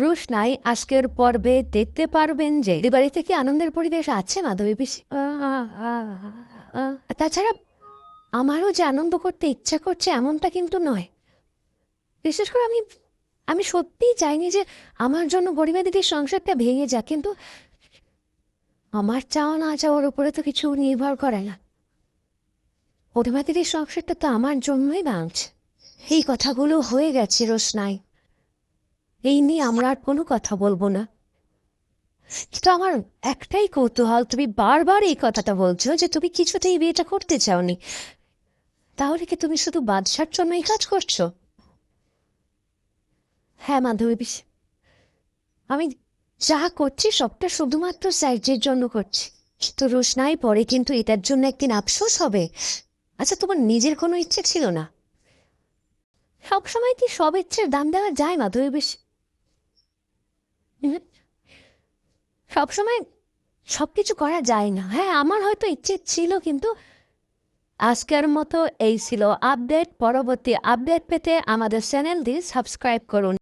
রুশ নাই আজকের পর্বে দেখতে পারবেন যে এই বাড়িতে কি আনন্দের পরিবেশ আছে, মাধবী পিসি। তাছাড়া আমারও যে আনন্দ করতে ইচ্ছা করছে এমনটা কিন্তু নয়। বিশেষ করে আমি আমি সত্যিই চাইনি যে আমার জন্য গরিমা দিদির সংসারটা ভেঙে যাক, কিন্তু আমার চাওয়া না চাওয়ার উপরে তো কিছু নির্ভর করে না। গরিমা দিদির সংসারটা তো আমার জন্যই ভাঙছে। এই কথাগুলো হয়ে গেছে রোশনাই। এই নিয়ে আমরা আর কোনো কথা বলব না। কিন্তু আমার একটাই কৌতূহল, তুমি বারবার এই কথাটা বলছো যে তুমি কিছুতেই বিয়েটা করতে চাওনি। তাহলে কি তুমি শুধু বাদশার জন্য এই কাজ করছ? হ্যাঁ মাধবী, আমি যা করছি সবটা শুধুমাত্র সাইজের জন্য করছি। তো রোশনাই পরে কিন্তু এটার জন্য একদিন আফসোস হবে। আচ্ছা তোমার নিজের কোনো ইচ্ছে ছিল না? সবসময় কি সব ইচ্ছের দাম দেওয়া যায় মাধবী? বেশ সবসময় সব কিছু করা যায় না। হ্যাঁ আমার হয়তো ইচ্ছে ছিল কিন্তু আজকের মতো এই ছিল আপডেট। পরবর্তী আপডেট পেতে আমাদের চ্যানেলটি সাবস্ক্রাইব করুন।